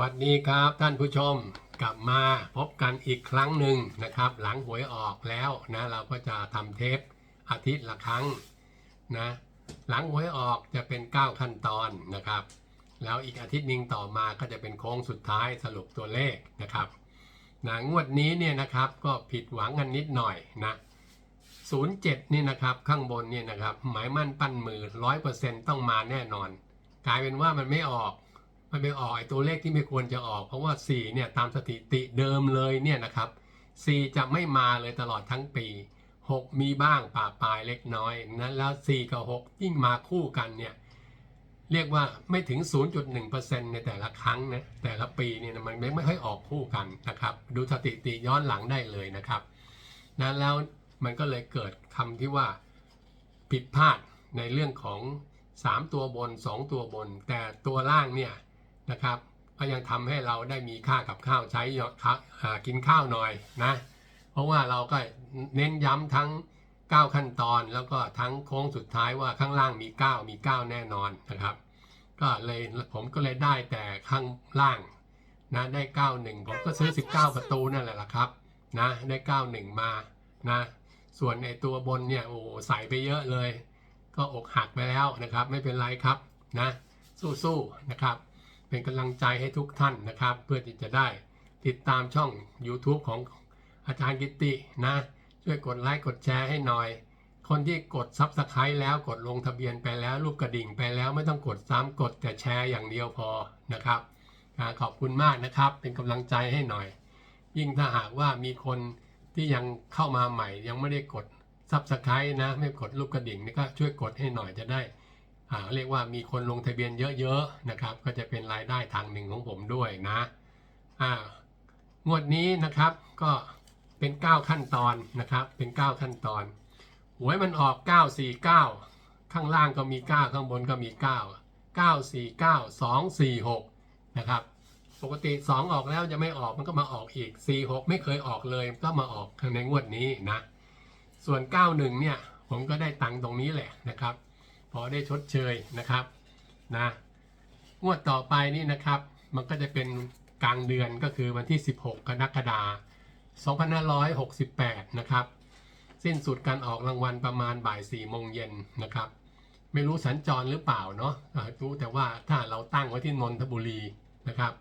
วัสดีครับท่านผู้ชมกลับมาพบกันอีกครั้งหนึ่งนะครับ หลังหวยออกแล้วนะเราก็จะทำเทปอาทิตย์ละครั้งนะหลังหวยออกจะเป็น 9 ขั้นตอนนะครับ แล้วอีกอาทิตย์หนึงต่อมาก็จะเป็นโค้งสุดท้ายสรุปตัวเลขนะครับนะงวดนี้เนี่ยนะครับก็ผิดหวังกันนิดหน่อยนะ07นี่นะครับข้างบนเนี่ยนะครับหมายมั่นปั้นมือ 100%ต้องมาแน่นอน กลายเป็นว่ามันไม่ออก มันไปออกไอ้ตัวเลขที่ไม่ควรจะออก เพราะว่า 4 เนี่ยตามสถิติเดิมเลยเนี่ยนะครับ 4 จะไม่มาเลยตลอดทั้งปี 6 มีบ้างป่าปลายเล็กน้อยนั้นแล้ว 4 กับ 6 ยิ่งมาคู่กันเนี่ยเรียกว่าไม่ถึง 0.1%ในแต่ละครั้งนะแต่ละปีเนี่ยมันไม่ไม่ค่อยออกคู่กันนะครับ ดูสถิติย้อนหลังได้เลยนะครับนะแล้วมันก็เลยเกิดคำที่ว่าผิดพลาดในเรื่องของ 3 ตัวบน 2 ตัวบน แต่ตัวล่างเนี่ย นะครับก็ยังทำให้เราได้มีค่ากับข้าวใช้กินข้าวหน่อยนะ เพราะว่าเราก็เน้นย้ำทั้ง 9 ขั้นตอน แล้วก็ทั้งโค้งสุดท้ายว่าข้างล่างมี 9 มี 9 แน่นอนนะครับ ก็เลยผมก็เลยได้แต่ข้างล่างนะได้ 91 ผมก็ซื้อ 19 ประตูนั่นแหละละครับนะได้ 91 มานะส่วนในตัวบนเนี่ยโอ้ใส่ไปเยอะเลย ก็อกหักไปแล้วนะครับ ไม่เป็นไรครับนะสู้ๆนะครับ เป็นกำลังใจให้ทุกท่านนะครับ เพื่อที่จะได้ติดตามช่อง YouTube ของอาจารย์กิตตินะ ช่วยกดไลค์กดแชร์ให้หน่อย คนที่กด Subscribe แล้วกดลงทะเบียนไปแล้วรูปกระดิ่งไปแล้วไม่ต้องกดซ้ำกดแต่แชร์อย่างเดียวพอนะครับขอบคุณมากนะครับ เป็นกำลังใจให้หน่อย ยิ่งถ้าหากว่ามีคนที่ยังเข้ามาใหม่ยังไม่ได้กด Subscribe นะ ไม่กดรูปกระดิ่งนี่ก็ช่วยกดให้หน่อยจะได้ เรียกว่ามีคนลงทะเบียนเยอะๆนะครับ ก็จะเป็นรายได้ทางหนึ่งของผมด้วยนะอ่างวดนี้นะครับก็เป็น 9 ขั้นตอนนะครับเป็น 9 ขั้นตอนหวยมันออก 949 ข้างล่างก็มี 9 ข้างบนก็มี 9 949 246นะครับปกติ 2 ออกแล้วจะไม่ออกมันก็มาออกอีก 46 ไม่เคยออกเลยก็มาออกในงวดนี้นะส่วน 91เนี่ยผมก็ได้ตังค์ตรงนี้แหละนะครับ พอได้ชดเชยนะครับนะงวดต่อไปนี่นะครับ มันก็จะเป็นกลางเดือนก็คือวันที่ 16 กรกฎาคม2568 นะครับ สิ้นสุดการออกรางวัลประมาณบ่าย4โมงเย็นนะครับ ไม่รู้สัญจรหรือเปล่าเนาะรู้แต่ว่าถ้าเราตั้งไว้ที่นนทบุรีนะครับ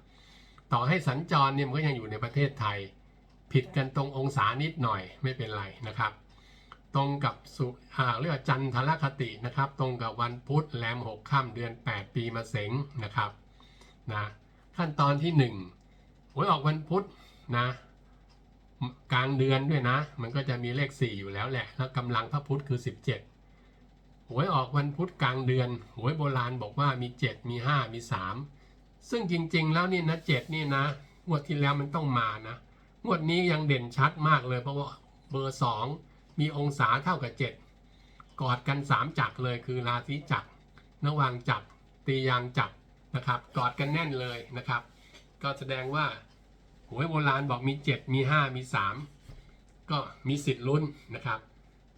ต่อให้สัญจรเนี่ยมันก็ยังอยู่ในประเทศไทย ผิดกันตรงองศานิดหน่อยไม่เป็นไรนะครับ ตรงกับสุอ่าเรียกว่าจันทรคตินะครับ ตรงกับวันพุธแรม6ค่ำเดือน 8 ปีมาเสงนะครับนะขั้นตอนที่1หวยออกวันพุธนะกลางเดือนด้วยนะ มันก็จะมีเลข 4 อยู่แล้วแหละ แล้วกำลังพระพุธคือ 17หวยออกวันพุธกลางเดือนหวยโบราณบอกว่ามี 7 มี 5 มี 3 ซึ่งจริงๆ แล้วนี่นะ7นี่นะงวดที่แล้วมันต้องมานะงวดนี้ยังเด่นชัดมากเลยเพราะว่าเบอร์ 2 มีองศาเท่ากับ 7 กอดกัน 3 จักรเลยคือราศีจักรระหว่างจับตียางจับนะครับ กอดกันแน่นเลยนะครับ ก็แสดงว่าหวยโบราณบอกมี 7 มี 5 มี 3 ก็มีสิทธิ์ลุ้นนะครับ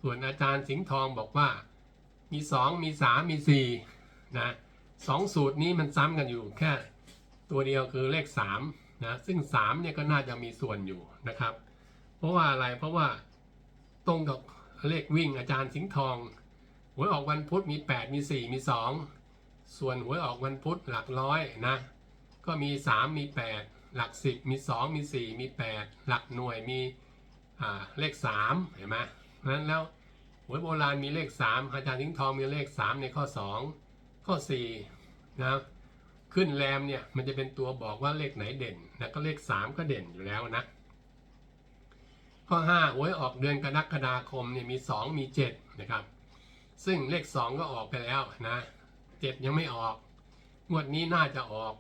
ส่วนอาจารย์สิงห์ทองบอกว่ามี 2 มี 3 มี4นะสองสูตรนี้มันซ้ำกันอยู่แค่ตัวเดียวคือเลข3นะซึ่ง3เนี่ยก็น่าจะมีส่วนอยู่นะครับ เพราะว่าอะไรเพราะว่า ตรงกับเลขวิ่งอาจารย์สิงห์ทองหวยออกวันพุธมี 8 มี 4 มี 2 ส่วนหวยออกวันพุธหลักร้อยนะ ก็มี 3 มี 8 หลัก 10 มี 2 มี 4 มี 8 หลักหน่วยมีเลข 3 เห็นไหมนั้นแล้วหวยโบราณมีเลข 3 อาจารย์สิงห์ทองมีเลข 3 ในข้อ 2 ข้อ4นะขึ้นแรมเนี่ยมันจะเป็นตัวบอกว่าเลขไหนเด่นนะก็เลข 3 ก็เด่นอยู่แล้วนะ ข้อ5หวยออกเดือนกรกฎาคมเนี่ยมี 2 มี 7 นะครับ ซึ่งเลข 2 ก็ออกไปแล้วนะ7ยังไม่ออกงวดนี้น่าจะออก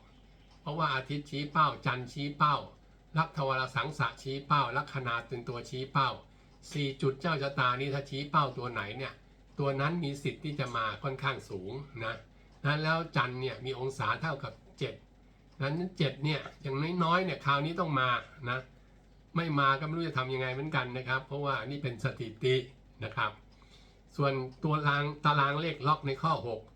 เพราะว่าอาทิตย์ชี้เป้า จันทร์ชี้เป้าลักทวารสังสะชี้เป้าลัคนาเป็นตัวชี้เป้า4จุดเจ้าชะตานี้ถ้าชี้เป้าตัวไหนเนี่ยตัวนั้นมีสิทธิ์ที่จะมาค่อนข้างสูงนะนั้นแล้วจันทร์เนี่ยมีองศาเท่ากับ 7 นั้น 7 เนี่ยอย่างน้อยๆเนี่ยคราวนี้ต้องมานะ ไม่มาก็ไม่รู้จะทำยังไงเหมือนกันนะครับ เพราะว่านี่เป็นสถิตินะครับ ส่วนตัวรางตารางเลขล็อกในข้อ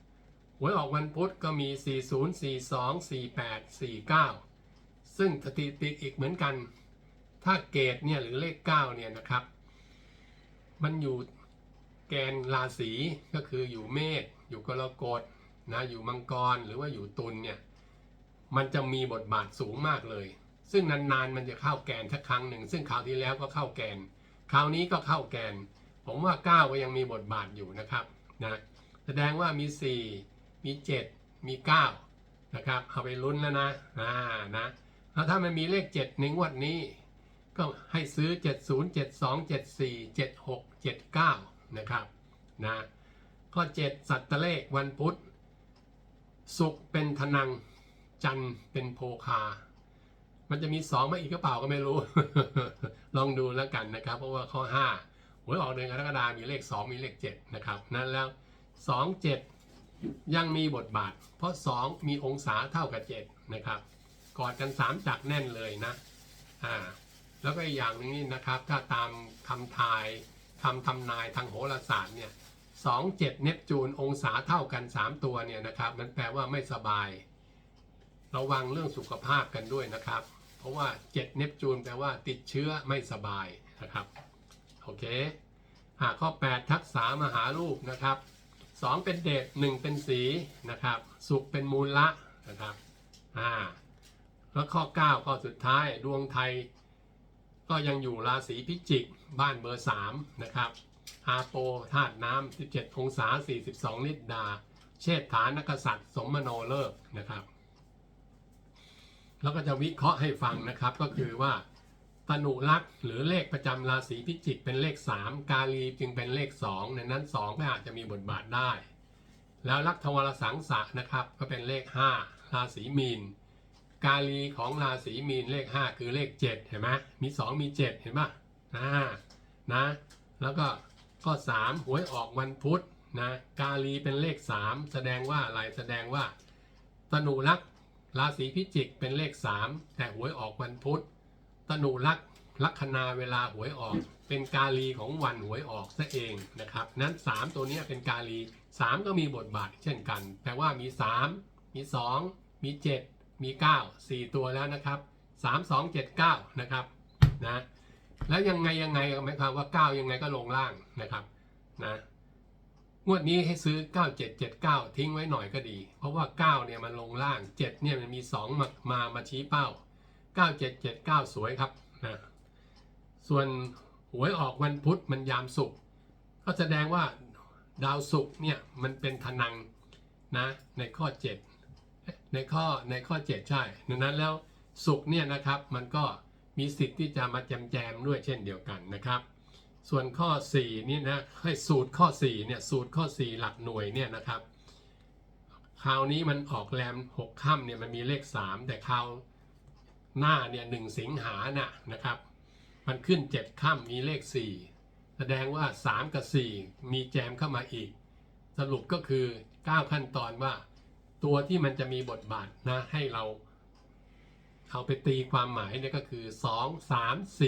6 หวยออกวันพุธก็มี 40 42 48 49 ซึ่งสถิติอีกเหมือนกัน ถ้าเกตเนี่ยหรือเลขเก้าเนี่ยนะครับ มันอยู่แกนราศีก็คืออยู่เมษอยู่กรกฎนะอยู่มังกรหรือว่าอยู่ตุลเนี่ยมันจะมีบทบาทสูงมากเลย ซึ่งนานๆมันจะเข้าแกนสักครั้งหนึ่ง ซึ่งคราวที่แล้วก็เข้าแกน คราวนี้ก็เข้าแกน ผมว่า 9 ก็ยังมีบทบาทอยู่นะครับนะแสดงว่ามี 4 มี 7 มี 9 นะครับ เอาไปลุ้นแล้วนะอ่านะแล้วถ้ามันมีเลข 7 ในงวดนี้ ก็ให้ซื้อ 70 72 74 76 79 นะครับนะข้อ 7 สัตว์เลขวันพุธศุกเป็นธนัง จันเป็นโพคา มันจะมี2มาอีกก็เปล่าก็ไม่รู้ ลองดูแล้วกันนะครับ เพราะว่าข้อ5หวยออกเดือนกรกฎาคมมีเลข2มีเลข7นะครับนั่นแล้ว2 7ยังมีบทบาท เพราะ2มีองศาเท่ากับ7นะครับกอดกัน3จักแน่นเลยนะอ่าแล้วก็อีกอย่างหนึงนี่นะครับ ถ้าตามคำทายคำทำนายทางโหราศาสตร์เนี่ยสองเจ็ดเนปจูนองศาเท่ากัน 3 ตัวเนี่ยนะครับ มันแปลว่าไม่สบาย ระวังเรื่องสุขภาพกันด้วยนะครับ ราะว่า7เนปจูนแปลว่าติดเชื้อไม่สบายนะครับโอเคหาข้อ 8 ทักษะมหารูปนะครับ2เป็นเดช1เป็นสีนะครับสุขเป็นมูลละนะครับอ่าแล้วข้อ 9 ข้อสุดท้ายดวงไทย ก็ยังอยู่ราศีพิจิก บ้านเบอร์ 3 นะครับอาโปธาตุน้ำ17 องศา 42 ลิตรดา เชษฐานกษัตริย์ สมโนเลิกนะครับ แล้วก็จะวิเคราะห์ให้ฟังนะครับ ก็คือว่าตนุลักษ์หรือเลขประจำราศีพิจิกเป็นเลข 3 กาลีจึงเป็นเลข 2 ในนั้น 2 ก็อาจจะมีบทบาทได้ แล้วลักษวรสังสะนะครับ ก็เป็นเลข 5 ราศีมีน กาลีของราศีมีนเลข 5 คือเลข 7 เห็นไหมมี 2 มี 7 เห็นปะอ่านะ แล้วก็ข้อ3หวยออกวันพุธนะกาลีเป็นเลข 3 แสดงว่าอะไรแสดงว่าตนุลักษ์ ราศีพิจิกเป็นเลข 3 แต่หวยออกวันพุธตนุลักษ์ลัคนาเวลาหวยออก เป็นกาลีของวันหวยออกซะเองนะครับ นั้น 3 ตัวนี้เป็นกาลี 3 ก็มีบทบาทเช่นกัน แปลว่ามี 3 มี 2 มี 7 มี 9 4 ตัวแล้วนะครับ 3 2 7 9 นะครับนะแล้วยังไงยังไงหมายความว่า 9 ยังไงก็ลงล่างนะครับนะ งวดนี้ให้ซื้อ 9779 ทิ้งไว้หน่อยก็ดี เพราะว่า 9 เนี่ยมันลงล่าง 7 เนี่ยมันมี 2 มามามาชี้เป้า 9779 สวยครับนะส่วนหวยออกวันพุธมันยามศุกก็แสดงว่าดาวศุกเนี่ยมันเป็นทนังนะในข้อ 7 ในข้อในข้อ 7 ใช่ดังนั้นแล้วศุกเนี่ยนะครับมันก็มีสิทธิ์ที่จะมาแจมแจมๆด้วยเช่นเดียวกันนะครับ ส่วนข้อ4นี่นะให้สูตรข้อ4เนี่ยสูตรข้อ 4 หลักหน่วยเนี่ยนะครับ คราวนี้มันออกแรม6ค่ำเนี่ยมันมีเลข 3 แต่คราวหน้าเนี่ยหนึ่งสิงหาน่ะนะครับ มันขึ้น 7ค่ำมีเลข 4 แสดงว่า 3 กับ 4 มีแจมเข้ามาอีก สรุปก็คือ 9 ขั้นตอนว่า ตัวที่มันจะมีบทบาทนะให้เราเอาไปตีความหมายเนี่ยก็คือ 2 3 4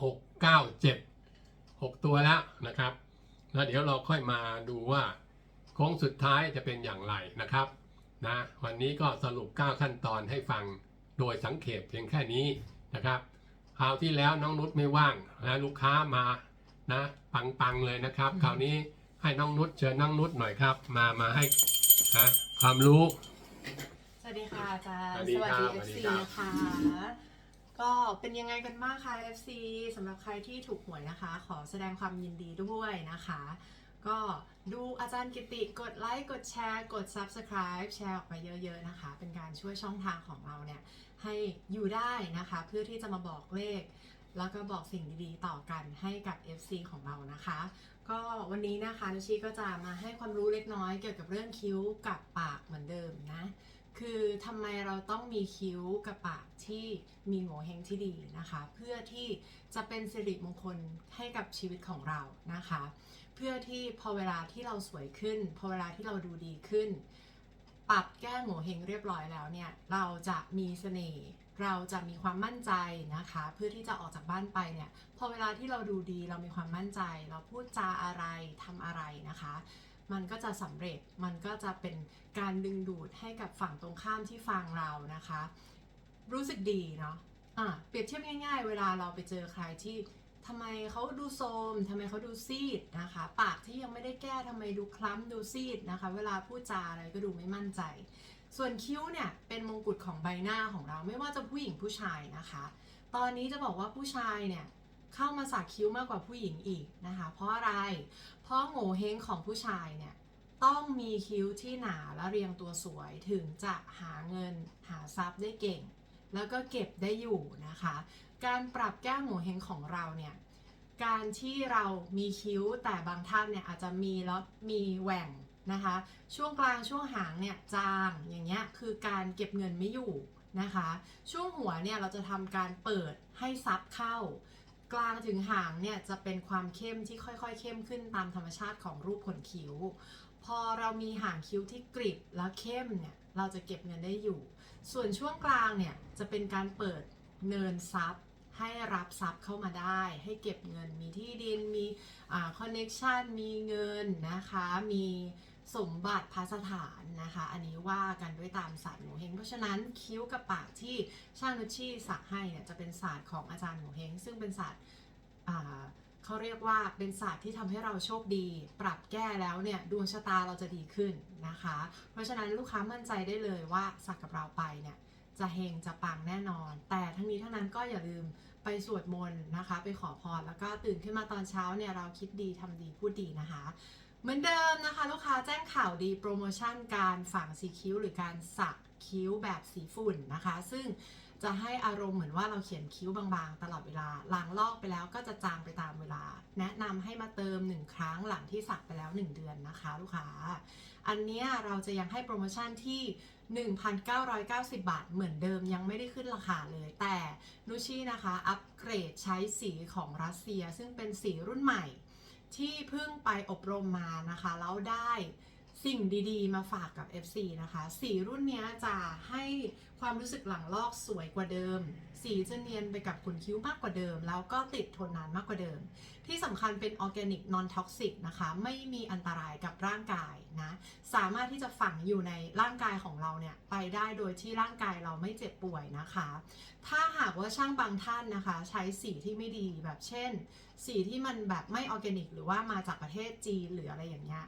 6 9 7 6 ตัวแล้วนะครับ แล้วเดี๋ยวเราค่อยมาดูว่าโค้งสุดท้ายจะเป็นอย่างไรนะครับนะวันนี้ก็สรุป 9 ขั้นตอนให้ฟังโดยสังเขปเพียงแค่นี้นะครับคราวที่แล้วน้องนุชไม่ว่างนะลูกค้ามานะปังๆเลยนะครับ คราวนี้ให้น้องนุชเชิญน้องนุชหน่อยครับ มามาให้นะความรู้ สวัสดีค่ะอาจารย์สวัสดีครับสวัสดีสวัสดี FC ครับนะคะ ก็เป็นยังไงกันบ้างคะ FC สำหรับใครที่ถูกหวยนะคะ ขอแสดงความยินดีด้วยนะคะ ก็ดูอาจารย์กิติกดไลค์ กดแชร์ กด Subscribe แชร์ออกไปเยอะๆนะคะ เป็นการช่วยช่องทางของเราเนี่ย ให้อยู่ได้นะคะ เพื่อที่จะมาบอกเลข แล้วก็บอกสิ่งดีๆต่อกันให้กับ FC ของเรานะคะ ก็วันนี้นะคะนุชีก็จะมาให้ความรู้เล็กน้อยเกี่ยวกับเรื่องคิ้วกับปากเหมือนเดิมนะ คือทำไมเราต้องมีคิ้วกับปากที่มีโงเ่เฮงที่ดีนะคะ เพื่อที่จะเป็นสิริมงคลให้กับชีวิตของเรานะคะ เพื่อที่พอเวลาที่เราสวยขึ้น พอเวลาที่เราดูดีขึ้น ปรับแก้โงเ่เฮงเรียบร้อยแล้วเนี่ย เราจะมีเสน่ห์เราจะมีความมั่นใจนะคะ เพื่อที่จะออกจากบ้านไปเนี่ยพอเวลาที่เราดูดีเรามีความมั่นใจ เราพูดจาอะไรทำอะไรนะคะ มันก็จะสำเร็จมันก็จะเป็นการดึงดูดให้กับฝั่งตรงข้ามที่ฟังเรานะคะ รู้สึกดีเนาะอะเปรียบเทียบง่ายๆ เวลาเราไปเจอใครที่ทำไมเขาดูโทรมทำไมเขาดูซีดนะคะ ปากที่ยังไม่ได้แก้ทำไมดูคล้ำดูซีดนะคะ เวลาพูดจาอะไรก็ดูไม่มั่นใจ ส่วนคิ้วเนี่ยเป็นมงกุฎของใบหน้าของเราไม่ว่าจะผู้หญิงผู้ชายนะคะ ตอนนี้จะบอกว่าผู้ชายเนี่ย เข้ามาสักคิ้วมากกว่าผู้หญิงอีกนะคะ เพราะอะไร เพราะโง่เฮงของผู้ชายเนี่ยต้องมีคิ้วที่หนาและเรียงตัวสวยถึงจะหาเงินหาทรัพย์ได้เก่ง แล้วก็เก็บได้อยู่นะคะ การปรับแก้โง่เฮงของเราเนี่ยการที่เรามีคิ้วแต่บางท่านเนี่ยอาจจะมีแล้วมีแหว่งนะคะ ช่วงกลางช่วงหางเนี่ยจางอย่างเงี้ยคือการเก็บเงินไม่อยู่นะคะ ช่วงหัวเนี่ยเราจะทำการเปิดให้ซับเข้า กลางถึงหางเนี่ยจะเป็นความเข้มที่ค่อยๆ เข้มขึ้นตามธรรมชาติของรูปขนคิ้ว พอเรามีหางคิ้วที่กริบแล้วเข้มเนี่ยเราจะเก็บเงินได้อยู่ ส่วนช่วงกลางเนี่ยจะเป็นการเปิดเนินซับให้รับทรัพย์เข้ามาได้ ให้เก็บเงินมีที่ดินมีคอนเน็ชันมีเงินนะคะ มี สมบัติพาสถานนะคะ อันนี้ว่ากันด้วยตามศาสตร์หนูเฮง เพราะฉะนั้นคิ้วกับปากที่ช่างนุชชี่สักให้เนี่ยจะเป็นศาสตร์ของอาจารย์หนูเฮง ซึ่งเป็นศาสตร์เขาเรียกว่าเป็นศาสตร์ที่ทำให้เราโชคดี ปรับแก้แล้วเนี่ยดวงชะตาเราจะดีขึ้นนะคะ เพราะฉะนั้นลูกค้ามั่นใจได้เลยว่าสักกับเราไปเนี่ยจะเฮงจะปังแน่นอน แต่ทั้งนี้ทั้งนั้นก็อย่าลืมไปสวดมนต์นะคะ ไปขอพรแล้วก็ตื่นขึ้นมาตอนเช้าเนี่ยเราคิดดีทำดีพูดดีนะคะ มือนเดิมนะคะลูกค้าแจ้งข่าวดีโปรโมชั่นการฝังสีคิ้วหรือการสักคิ้วแบบสีฝุ่นนะคะ ซึ่งจะให้อารมณ์เหมือนว่าเราเขียนคิ้วบางๆ ตลอดเวลาล้างลอกไปแล้วก็จะจางไปตามเวลา แนะนำให้มาเติม 1 ครั้งหลังที่สักไปแล้ว 1 เดือนนะคะ ลูกค้า อันนี้เราจะยังให้โปรโมชั่นที่ 1,990 บาท เหมือนเดิมยังไม่ได้ขึ้นราคาเลย แต่นุชชี่นะคะ อัปเกรดใช้สีของรัสเซีย ซึ่งเป็นสีรุ่นใหม่ ที่เพิ่งไปอบรมมานะคะ แล้วได้ สิ่งดีๆ มาฝากกับ FC นะคะ สีรุ่นนี้จะให้ความรู้สึกหลังลอกสวยกว่าเดิม สีจะเนียนไปกับขนคิ้วมากกว่าเดิม แล้วก็ติดทนนานมากกว่าเดิม ที่สำคัญเป็นออร์แกนิกนอนท็อกซิกนะคะ ไม่มีอันตรายกับร่างกายนะ สามารถที่จะฝังอยู่ในร่างกายของเราเนี่ย ไปได้โดยที่ร่างกายเราไม่เจ็บป่วยนะคะ ถ้าหากว่าช่างบางท่านนะคะ ใช้สีที่ไม่ดีแบบเช่น สีที่มันแบบไม่ออร์แกนิก หรือว่ามาจากประเทศจีนหรืออะไรอย่างเงี้ย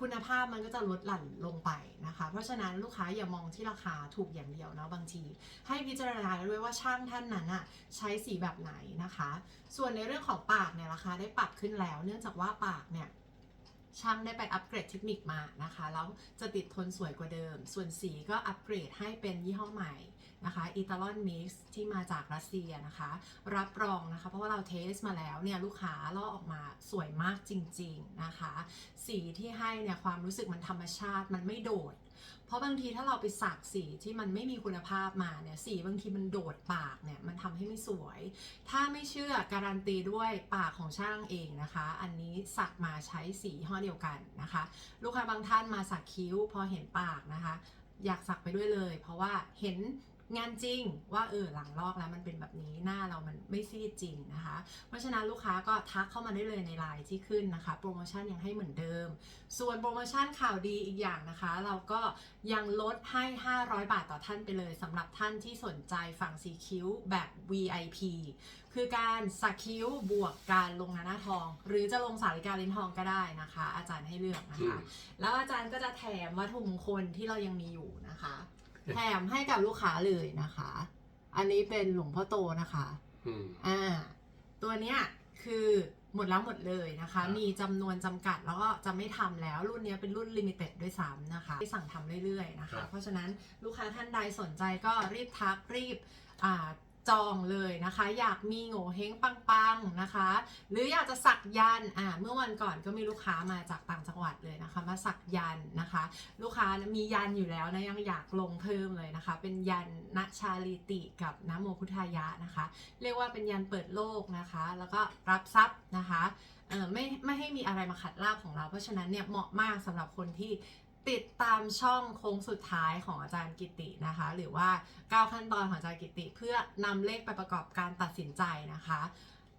คุณภาพมันก็จะลดหลั่นลงไปนะคะ เพราะฉะนั้นลูกค้าอย่ามองที่ราคาถูกอย่างเดียวนะบางที ให้พิจารณาด้วยว่าช่างท่านนั้นอะใช้สีแบบไหนนะคะ ส่วนในเรื่องของปากเนี่ยราคาได้ปรับขึ้นแล้ว เนื่องจากว่าปากเนี่ยช่างได้ไปอัปเกรดเทคนิคมานะคะแล้วจะติดทนสวยกว่าเดิม ส่วนสีก็อัปเกรดให้เป็นยี่ห้อใหม่ นะคะอิตาลอนมิกซ์ที่มาจากรัสเซียนะคะ รับรองนะคะ เพราะว่าเราเทสมาแล้วเนี่ยลูกค้าลอกออกมาสวยมากจริง ๆนะคะ สีที่ให้เนี่ยความรู้สึกมันธรรมชาติมันไม่โดด เพราะบางทีถ้าเราไปสักสีที่มันไม่มีคุณภาพมาเนี่ยสีบางทีมันโดดปากเนี่ยมันทำให้ไม่สวย ถ้าไม่เชื่อการันตีด้วยปากของช่างเองนะคะ อันนี้สักมาใช้สียี่ห้อเดียวกันนะคะ ลูกค้าบางท่านมาสักคิ้วพอเห็นปากนะคะ อยากสักไปด้วยเลย เพราะว่าเห็น งานจริงว่าเออหลังลอกแล้วมันเป็นแบบนี้หน้าเรามันไม่ซีดจริงนะคะ เพราะฉะนั้นลูกค้าก็ทักเข้ามาได้เลยในไลน์ที่ขึ้นนะคะ โปรโมชั่นยังให้เหมือนเดิม ส่วนโปรโมชั่นข่าวดีอีกอย่างนะคะ เราก็ยังลดให้ 500 บาทต่อท่านไปเลยสำหรับท่านที่สนใจฝั่งสีคิ้วแบบ VIP คือการสักคิ้วบวกการลงหน้าทอง หรือจะลงสาริกาลิ้นทองก็ได้นะคะ อาจารย์ให้เลือกนะอืคะมแล้วอาจารย์ก็จะแถมวัตถุมงคลที่เรายังมีอยู่นะคะ แถมให้กับลูกค้าเลยนะคะ อันนี้เป็นหลวงพ่อโตนะคะอืมอ่าตัวเนี้ยคือหมดแล้วหมดเลยนะคะครับมีจำนวนจำกัดแล้วก็จะไม่ทำแล้วรุ่นเนี้ยเป็นรุ่นลิมิเต็ดด้วยซ้ำนะคะที่สั่งทำเรื่อยๆนะคะ เพราะฉะนั้นลูกค้าท่านใดสนใจก็รีบทักรีบอ่า จองเลยนะคะ อยากมีโง่เฮงปังๆนะคะ หรืออยากจะสักยันอ่าเมื่อวันก่อนก็มีลูกค้ามาจากต่างจังหวัดเลยนะคะ มาสักยันนะคะ ลูกค้ามียันอยู่แล้วนะยังอยากลงเพิ่มเลยนะคะ เป็นยันณชาลีติกับนโมพุทธายะนะคะ เรียกว่าเป็นยันเปิดโลกนะคะ แล้วก็รับทรัพย์นะคะเออไม่ไม่ให้มีอะไรมาขัดลาบของเรา เพราะฉะนั้นเนี่ยเหมาะมากสำหรับคนที่ ติดตามช่องโค้งสุดท้ายของอาจารย์กิตินะคะ หรือว่า 9 ขั้นตอนของอาจารย์กิติ เพื่อนำเลขไปประกอบการตัดสินใจนะคะ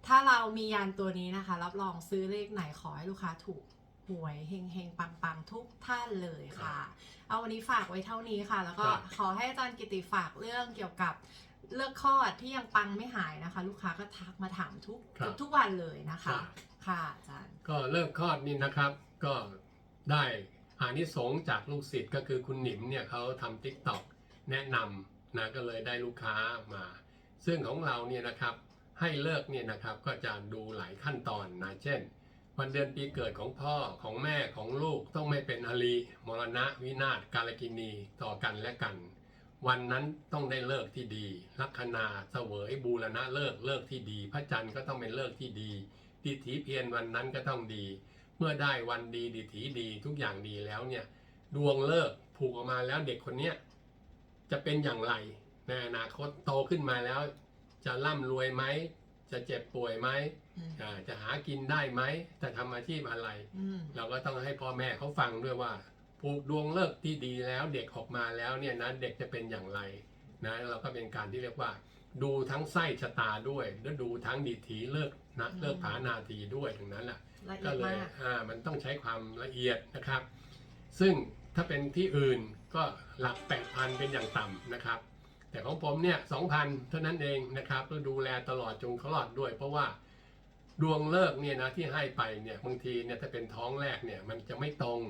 ถ้าเรามียันตัวนี้นะคะ รับรองซื้อเลขไหนขอให้ลูกค้าถูกหวยเฮงเฮงปังปังๆ ทุกท่านเลยค่ะ เอาวันนี้ฝากไว้เท่านี้ค่ะ แล้วก็ครับขอให้อาจารย์กิติฝากเรื่องเกี่ยวกับเลิกคลอดที่ยังปังไม่หายนะคะ ลูกค้าก็ทักมาถามทุกครับทุกวันเลยนะคะครับค่ะอาจารย์ ก็เลิกคลอดนี่นะครับ ก็ได้ อานิสงส์จากลูกศิษย์ก็คือคุณหนิมเนี่ยเขาทำทิกตอกแนะนำนะก็เลยได้ลูกค้ามา ซึ่งของเราเนี่ยนะครับให้เลิกเนี่ยนะครับก็จะดูหลายขั้นตอนนะเช่น วันเดือนปีเกิดของพ่อของแม่ของลูกต้องไม่เป็นอลีมรณะวินาศกาลกินีต่อกันและกัน วันนั้นต้องได้เลิกที่ดี ลัคนาเสวยบูรณะเลิกเลิกที่ดี พระจันทร์ก็ต้องเป็นเลิกที่ดีดิถีเพียรวันนั้นก็ต้องดี เมื่อได้วันดีดิถีดีทุกอย่างดีแล้วเนี่ยดวงเลิกผูกออกมาแล้วเด็กคนเนี้ยจะเป็นอย่างไรในอนาคตโตขึ้นมาแล้ว จะร่ำรวยไหม จะเจ็บป่วยไหมอืมอ่าจะหากินได้ไหมจะทำอาชีพอะไรอืมเราก็ต้องให้พ่อแม่เขาฟังด้วยว่าผูกดวงเลิกที่ดีแล้วเด็กออกมาแล้วเนี่ยนะเด็กจะเป็นอย่างไรนะเราก็เป็นการที่เรียกว่า ดูทั้งไส้ชะตาด้วยแล้วดูทั้งดีถีเลิกนะเลิกผานาทีด้วยทั้งนั้นแหละละเอีก็ยดเลยมากอ่ามันต้องใช้ความละเอียดนะครับ ซึ่งถ้าเป็นที่อื่นก็หลักแปดพันเป็นอย่างต่ำนะครับ แต่ของผมเนี่ยสองพันเท่านั้นเองนะครับแล้วดูแลตลอดจนคลอดด้วย เพราะว่าดวงเลิกเนี่ยนะที่ให้ไปเนี่ยบางทีเนี่ยถ้าเป็นท้องแรกเนี่ยมันจะไม่ตรง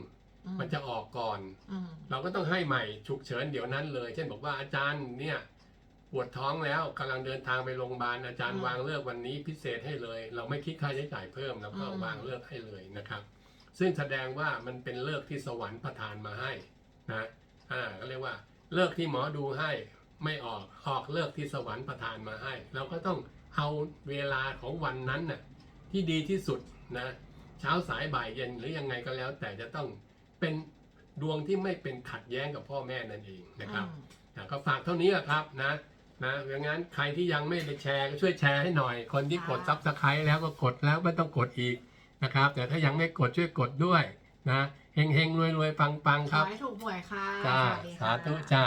อืมันจะออกก่อน อืมเราก็ต้องให้ใหม่ฉุกเฉินเดี๋ยวนั้นเลย เช่นบอกว่าอาจารย์เนี่ย ปวดท้องแล้วกำลังเดินทางไปโรงพยาบาลอาจารย์วางเลิกวันนี้พิเศษให้เลย เราไม่คิดค่าใช้จ่ายเพิ่มเราก็วางเลิกให้เลยนะครับ ซึ่งแสดงว่ามันเป็นเลิกที่สวรรค์ประทานมาให้นะอ่าก็เรียกว่าเลิกที่หมอดูให้ไม่ออกออกเลิกที่สวรรค์ประทานมาให้ เราก็ต้องเอาเวลาของวันนั้นน่ะที่ดีที่สุดนะเช้าสายบ่ายเย็นหรือยังไงก็แล้ว แต่จะต้องเป็นดวงที่ไม่เป็นขัดแย้งกับพ่อแม่นั่นเองนะครับอืมอะก็ฝากเท่านี้อะครับนะ นะอย่างนั้นใครที่ยังไม่ได้แชร์ก็ช่วยแชร์ให้หน่อย คนที่กดซับสไครต์แล้วก็กดแล้วไม่ต้องกดอีกนะครับ แต่ถ้ายังไม่กดช่วยกดด้วยนะเฮงเฮงรวยรวยปังปังขคอรับให้ถูกหวยค่ะ จ้า สวัสดีค่ะ สาธุจ้า